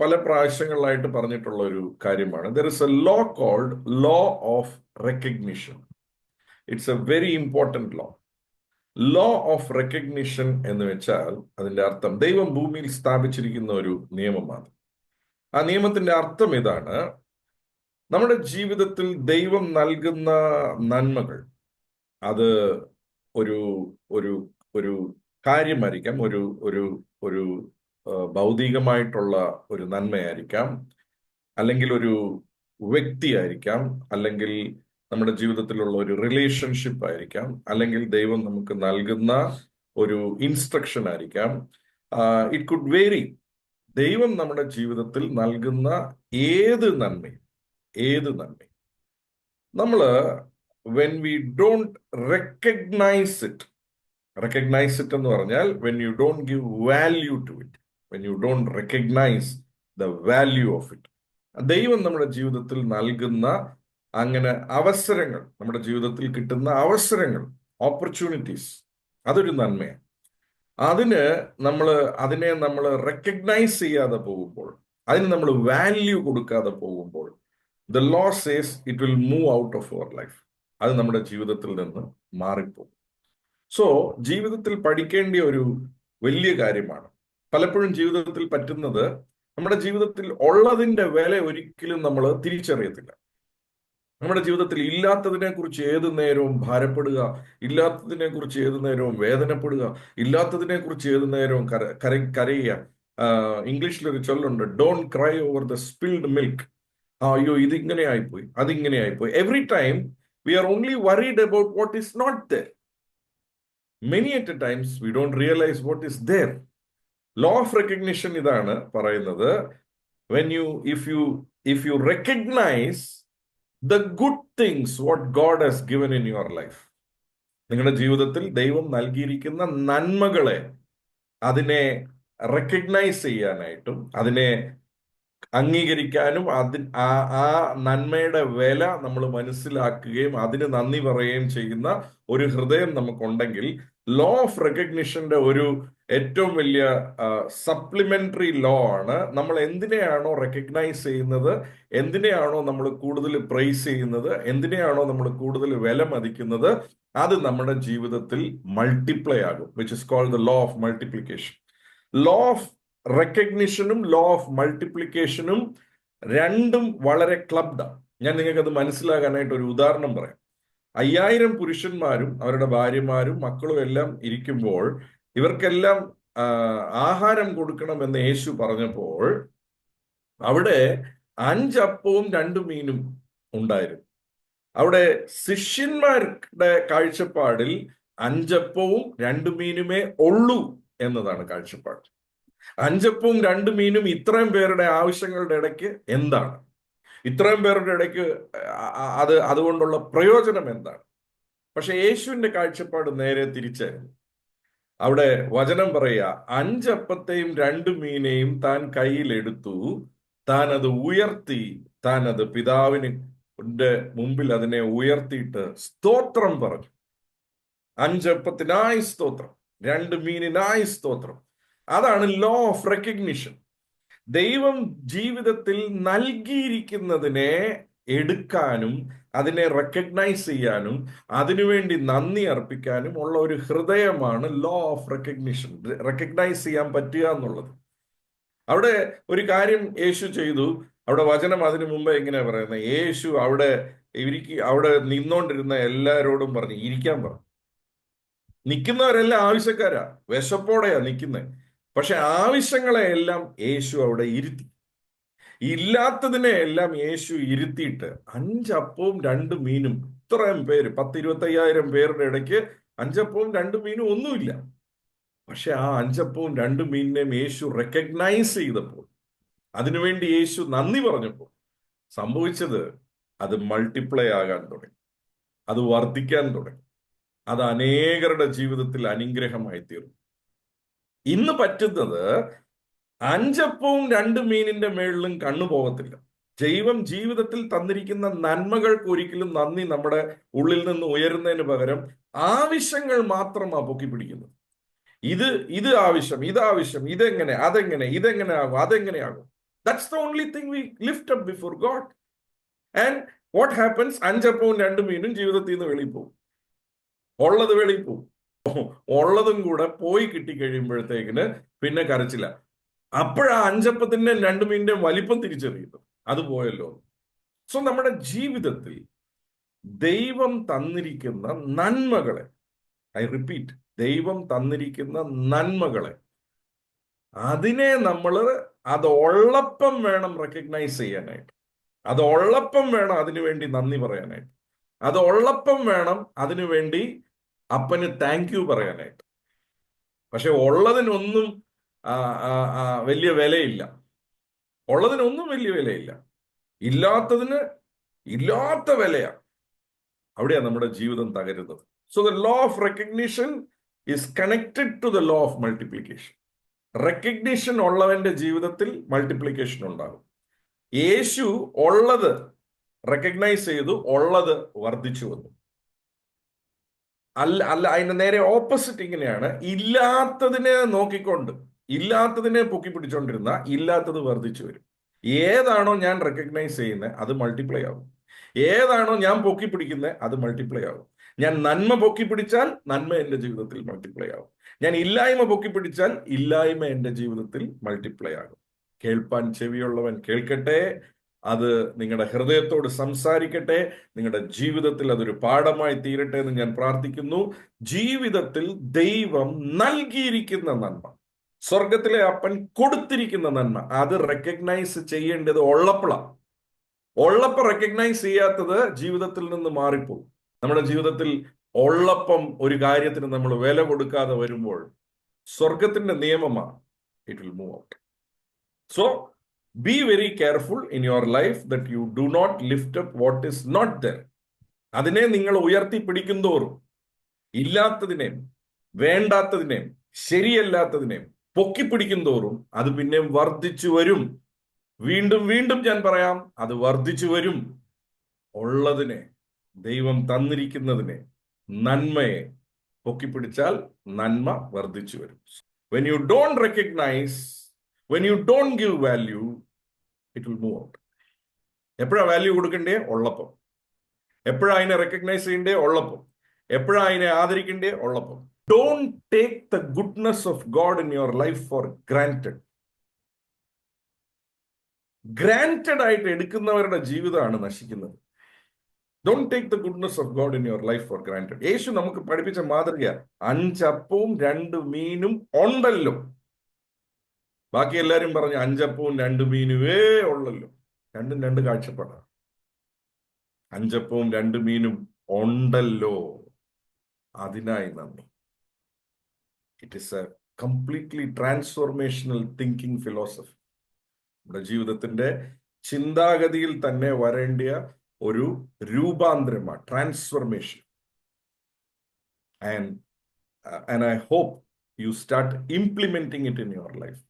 പല പ്രാവശ്യങ്ങളിലായിട്ട് പറഞ്ഞിട്ടുള്ള ഒരു കാര്യമാണ്. There is a law called law of recognition it's a very important law law of recognition എന്ന് വെച്ചാൽ അതിന്റെ അർത്ഥം ദൈവം ഭൂമിയിൽ സ്ഥാപിച്ചിരിക്കുന്ന ഒരു നിയമമാണ്. ആ നിയമത്തിന്റെ അർത്ഥം ഇതാണ് നമ്മുടെ ജീവിതത്തിൽ ദൈവം നൽകുന്ന നന്മകൾ അത് ഒരു ഒരു ഒരു കാര്യമായിരിക്കാം. ഒരു ഒരു ഒരു ഭൗതികമായിട്ടുള്ള ഒരു നന്മയായിരിക്കാം. അല്ലെങ്കിൽ ഒരു വ്യക്തിയായിരിക്കാം. അല്ലെങ്കിൽ നമ്മുടെ ജീവിതത്തിലുള്ള ഒരു റിലേഷൻഷിപ്പ് ആയിരിക്കാം. അല്ലെങ്കിൽ ദൈവം നമുക്ക് നൽകുന്ന ഒരു ഇൻസ്ട്രക്ഷൻ ആയിരിക്കാം. ഇറ്റ് കുഡ് വേരി ദൈവം നമ്മുടെ ജീവിതത്തിൽ നൽകുന്ന ഏത് നന്മയും ഏത് നന്മയും. നമ്മൾ when we don't recognize it recognize it എന്ന് പറഞ്ഞാൽ when you don't give value to it when you don't recognize the value of it ദൈവം നമ്മുടെ ജീവിതത്തിൽ നൽകുന്ന അങ്ങനെ അവസരങ്ങൾ നമ്മുടെ ജീവിതത്തിൽ കിട്ടുന്ന അവസരങ്ങൾ ഓപ്പർച്യൂണിറ്റീസ് അതൊരു നന്മയാണ്. അതിന് നമ്മൾ അതിനെ നമ്മൾ റെക്കഗ്നൈസ് ചെയ്യാതെ പോകുമ്പോൾ അതിന് നമ്മൾ വാല്യൂ കൊടുക്കാതെ പോകുമ്പോൾ the law says it will move out of our life അത് നമ്മുടെ ജീവിതത്തിൽ നിന്ന് മാറിപ്പോകും. സോ ജീവിതത്തിൽ പഠിക്കേണ്ട ഒരു വലിയ കാര്യമാണ് പലപ്പോഴും ജീവിതത്തിൽ പറ്റുന്നത് നമ്മുടെ ജീവിതത്തിൽ ഉള്ളതിന്റെ വില ഒരിക്കലും നമ്മൾ തിരിച്ചറിയത്തില്ല. നമ്മുടെ ജീവിതത്തിൽ ഇല്ലാത്തതിനെ കുറിച്ച് ഏത് നേരവും ഭാരപ്പെടുക ഇല്ലാത്തതിനെ കുറിച്ച് ഏത് നേരവും വേദനപ്പെടുക ഇല്ലാത്തതിനെ കുറിച്ച് ഏത് നേരവും കര കര കരയുക. ഇംഗ്ലീഷിൽ ഒരു ചൊല്ലുണ്ട് don't cry over the spilled milk അയ്യോ ഇതിങ്ങനെ ആയിപ്പോയി അതിങ്ങനെ ആയിപ്പോയി. Every time we are only worried about what is not there many at a times we don't realize what is there law of recognition ഇതാണ് പറയുന്നത്. When you if you if you recognize the good things what God has given in your life നിങ്ങളുടെ ജീവിതത്തിൽ ദൈവം നൽകിയിരിക്കുന്ന നന്മകളെ അതിനെ recognise ചെയ്യാനായിട്ടും അതിനെ അംഗീകരിക്കാനും അതി ആ ആ നന്മയുടെ വില നമ്മൾ മനസ്സിലാക്കുകയും അതിന് നന്ദി പറയുകയും ചെയ്യുന്ന ഒരു ഹൃദയം നമുക്കുണ്ടെങ്കിൽ ലോ ഓഫ് റെക്കഗ്നിഷന്റെ ഒരു ഏറ്റവും വലിയ സപ്ലിമെന്ററി ലോ ആണ്. നമ്മൾ എന്തിനെയാണോ റെക്കഗ്നൈസ് ചെയ്യുന്നത്? എന്തിനെയാണോ നമ്മൾ കൂടുതൽ പ്രൈസ് ചെയ്യുന്നത്? എന്തിനെയാണോ നമ്മൾ കൂടുതൽ വില മതിക്കുന്നത്? അത് നമ്മുടെ ജീവിതത്തിൽ മൾട്ടിപ്ലൈ ആകും which is called the law of multiplication law of റെക്കഗ്നിഷനും law of മൾട്ടിപ്ലിക്കേഷനും രണ്ടും വളരെ ക്ലബ്ഡാണ് ഞാൻ നിങ്ങൾക്ക് അത് മനസ്സിലാകാനായിട്ട് ഒരു ഉദാഹരണം പറയാം. അയ്യായിരം പുരുഷന്മാരും അവരുടെ ഭാര്യമാരും മക്കളും എല്ലാം ഇരിക്കുമ്പോൾ ഇവർക്കെല്ലാം ആഹാരം കൊടുക്കണമെന്ന് യേശു പറഞ്ഞപ്പോൾ അവിടെ അഞ്ചപ്പവും രണ്ടു മീനും ഉണ്ടായിരുന്നു. അവിടെ ശിഷ്യന്മാരുടെ കാഴ്ചപ്പാടിൽ അഞ്ചപ്പവും രണ്ടു മീനുമേ ഉള്ളൂ എന്നതാണ് കാഴ്ചപ്പാട്. അഞ്ചപ്പവും രണ്ട് മീനും ഇത്രയും പേരുടെ ആവശ്യങ്ങളുടെ ഇടയ്ക്ക് എന്താണ്? ഇത്രയും പേരുടെ ഇടയ്ക്ക് അത് അതുകൊണ്ടുള്ള പ്രയോജനം എന്താണ്? പക്ഷെ യേശുവിന്റെ കാഴ്ചപ്പാട് നേരെ തിരിച്ചായിരുന്നു അവിടെ വചനം പറയുക അഞ്ചപ്പത്തെയും രണ്ട് മീനെയും താൻ കയ്യിലെടുത്തു. താൻ അത് ഉയർത്തി താൻ അത് പിതാവിന് മുമ്പിൽ അതിനെ ഉയർത്തിയിട്ട് സ്തോത്രം പറഞ്ഞു. അഞ്ചപ്പത്തിനായി സ്തോത്രം രണ്ട് മീനിനായി സ്തോത്രം. അതാണ് ലോ ഓഫ് റെക്കഗ്നിഷൻ ദൈവം ജീവിതത്തിൽ നൽകിയിരിക്കുന്നതിനെ എടുക്കാനും അതിനെ റെക്കഗ്നൈസ് ചെയ്യാനും അതിനുവേണ്ടി നന്ദി അർപ്പിക്കാനും ഉള്ള ഒരു ഹൃദയമാണ് ലോ ഓഫ് റെക്കഗ്നിഷൻ റെക്കഗ്നൈസ് ചെയ്യാൻ പറ്റുക എന്നുള്ളത്. അവിടെ ഒരു കാര്യം യേശു ചെയ്തു. അവിടെ വചനം അതിനു മുമ്പ് എങ്ങനെയാ പറയുന്നത് യേശു അവിടെ ഇവർക്ക് അവിടെ നിന്നോണ്ടിരുന്ന എല്ലാരോടും പറഞ്ഞു ഇരിക്കാൻ പറഞ്ഞു നിൽക്കുന്നവരെല്ലാം ആവശ്യക്കാരാ. വിശപ്പോടെയാ നിൽക്കുന്നത് പക്ഷെ ആവശ്യങ്ങളെ എല്ലാം യേശു അവിടെ ഇരുത്തി. ഇല്ലാത്തതിനെ എല്ലാം യേശു ഇരുത്തിയിട്ട് അഞ്ചപ്പവും രണ്ട് മീനും ഇത്രയും പേര് പത്ത് ഇരുപത്തി പേരുടെ ഇടയ്ക്ക് അഞ്ചപ്പവും രണ്ട് മീനും ഒന്നുമില്ല. പക്ഷെ ആ അഞ്ചപ്പവും രണ്ട് മീനിനെയും യേശു റെക്കഗ്നൈസ് ചെയ്തപ്പോൾ അതിനുവേണ്ടി യേശു നന്ദി പറഞ്ഞപ്പോൾ സംഭവിച്ചത് അത് മൾട്ടിപ്ലൈ ആകാൻ തുടങ്ങി. അത് വർദ്ധിക്കാൻ തുടങ്ങി. അത് അനേകരുടെ ജീവിതത്തിൽ അനുഗ്രഹമായി തീർന്നു. ഇന്ന് പറ്റുന്നത് അഞ്ചപ്പവും രണ്ട് മീനിന്റെ മേളിലും കണ്ണു പോകത്തില്ല. ജൈവം ജീവിതത്തിൽ തന്നിരിക്കുന്ന നന്മകൾക്ക് ഒരിക്കലും നന്ദി നമ്മുടെ ഉള്ളിൽ നിന്ന് ഉയരുന്നതിന് പകരം ആവശ്യങ്ങൾ മാത്രമാണ് പൊക്കി പിടിക്കുന്നത്. ഇത് ഇത് ആവശ്യം ഇത് ഇതെങ്ങനെ അതെങ്ങനെ ഇതെങ്ങനെ ആകും അതെങ്ങനെയാകും that's the only thing we lift up before God and what happens അഞ്ചപ്പവും രണ്ട് മീനും ജീവിതത്തിൽ നിന്ന് വെളിയിൽ പോകും. ഉള്ളത് വെളിയിൽ പോകും. ഉള്ളതും കൂടെ പോയി കിട്ടി കഴിയുമ്പോഴത്തേക്കിന് പിന്നെ കരച്ചില്ല. അപ്പോഴാ അഞ്ചപ്പത്തിന്റെ രണ്ട് മീനിന്റെ വലിപ്പം തിരിച്ചറിയുന്നു. അത് പോയല്ലോ. സോ നമ്മുടെ ജീവിതത്തിൽ ദൈവം തന്നിരിക്കുന്ന നന്മകളെ ഐ റിപ്പീറ്റ് ദൈവം തന്നിരിക്കുന്ന നന്മകളെ അതിനെ നമ്മൾ അത് ഉള്ളപ്പം വേണം റെക്കഗ്നൈസ് ചെയ്യാനായിട്ട്. അത് ഉള്ളപ്പം വേണം അതിനു വേണ്ടി നന്ദി പറയാനായിട്ട്. അത് ഉള്ളപ്പം വേണം അതിനു വേണ്ടി അപ്പന് താങ്ക് യു പറയാനായിട്ട്. പക്ഷെ ഉള്ളതിനൊന്നും വലിയ വിലയില്ല. ഉള്ളതിനൊന്നും വലിയ വിലയില്ല. ഇല്ലാത്തതിന് ഇല്ലാത്ത വിലയാണ് അവിടെയാണ് നമ്മുടെ ജീവിതം തകരുന്നത്. So the law of recognition is connected to the law of multiplication recognition ഉള്ളവന്റെ ജീവിതത്തിൽ മൾട്ടിപ്ലിക്കേഷൻ ഉണ്ടാകും. യേശു ഉള്ളത് റെക്കഗ്നൈസ് ചെയ്തു ഉള്ളത് വർദ്ധിച്ചു വന്നു. അല്ല അല്ല അതിന്റെ നേരെ ഓപ്പോസിറ്റ് ഇങ്ങനെയാണ്. ഇല്ലാത്തതിനെ നോക്കിക്കൊണ്ട് ഇല്ലാത്തതിനെ പൊക്കി പിടിച്ചോണ്ടിരുന്ന ഇല്ലാത്തത് വർദ്ധിച്ചു വരും. ഏതാണോ ഞാൻ റെക്കഗ്നൈസ് ചെയ്യുന്നത് അത് മൾട്ടിപ്ലൈ ആവും. ഏതാണോ ഞാൻ പൊക്കി പിടിക്കുന്നത് അത് മൾട്ടിപ്ലൈ ആവും. ഞാൻ നന്മ പൊക്കി പിടിച്ചാൽ നന്മ എന്റെ ജീവിതത്തിൽ മൾട്ടിപ്ലൈ ആകും ഞാൻ ഇല്ലായ്മ പൊക്കി പിടിച്ചാൽ ഇല്ലായ്മ എന്റെ ജീവിതത്തിൽ മൾട്ടിപ്ലൈ ആകും. കേൾപ്പാൻ ചെവിയുള്ളവൻ കേൾക്കട്ടെ. അത് നിങ്ങളുടെ ഹൃദയത്തോട് സംസാരിക്കട്ടെ നിങ്ങളുടെ ജീവിതത്തിൽ അതൊരു പാഠമായി തീരട്ടെ എന്ന് ഞാൻ പ്രാർത്ഥിക്കുന്നു. ജീവിതത്തിൽ ദൈവം നൽകിയിരിക്കുന്ന നന്മ സ്വർഗത്തിലെ അപ്പൻ കൊടുത്തിരിക്കുന്ന നന്മ അത് റെക്കഗ്നൈസ് ചെയ്യേണ്ടത് ഉള്ളപ്പോഴാണ് ഉള്ളപ്പം റെക്കഗ്നൈസ് ചെയ്യാത്തത് ജീവിതത്തിൽ നിന്ന് മാറിപ്പോകും. നമ്മുടെ ജീവിതത്തിൽ ഉള്ളപ്പം ഒരു കാര്യത്തിന് നമ്മൾ വില കൊടുക്കാതെ വരുമ്പോൾ സ്വർഗത്തിന്റെ നിയമമാണ് it will move out so be very careful in your life that you do not lift up what is not there അതിനെ നിങ്ങൾ ഉയർത്തി പിടിക്കുന്തോറും ഇല്ലാത്തതിനെയും വേണ്ടാത്തതിനെയും ശരിയല്ലാത്തതിനെയും പൊക്കിപ്പിടിക്കും തോറും അത് പിന്നെയും വർദ്ധിച്ചു വരും. വീണ്ടും വീണ്ടും ഞാൻ പറയാം അത് വർദ്ധിച്ചു വരും. ഉള്ളതിനെ ദൈവം തന്നിരിക്കുന്നതിനെ നന്മയെ പൊക്കിപ്പിടിച്ചാൽ നന്മ വർദ്ധിച്ചു വരും. When you don't recognize when you don't give value it will move out എപ്പോഴാ വാല്യൂ കൊടുക്കണ്ടേ? ഉള്ളപ്പം. എപ്പോഴാ അതിനെ റെക്കഗ്നൈസ് ചെയ്യണ്ടേ? ഉള്ളപ്പം. എപ്പോഴാ അതിനെ ആദരിക്കണ്ടേ? ഉള്ളപ്പം. Don't take the goodness of God in your life for granted granted ആയിട്ട് എടുക്കുന്നവരുടെ ജീവിതമാണ് നശിക്കുന്നത്. Don't take the goodness of God in your life for granted യേശു നമുക്ക് പഠിപ്പിച്ച മാതൃക അഞ്ചപ്പവും രണ്ട് മീനും ഉണ്ടല്ലോ. ബാക്കി എല്ലാരും പറഞ്ഞു അഞ്ചപ്പവും രണ്ട് മീനുവേ ഉള്ളല്ലോ. രണ്ടും രണ്ട് കാഴ്ചപ്പാടാണ് അഞ്ചപ്പവും രണ്ട് മീനും ഉണ്ടല്ലോ. അതിനായി നന്ദി. It is a completely transformational thinking philosophy നമ്മുടെ ജീവിതത്തിന്റെ ചിന്താഗതിയിൽ തന്നെ വരേണ്ടിയ ഒരു രൂപാന്തരമാണ് transformation and and I hope you start implementing it in your life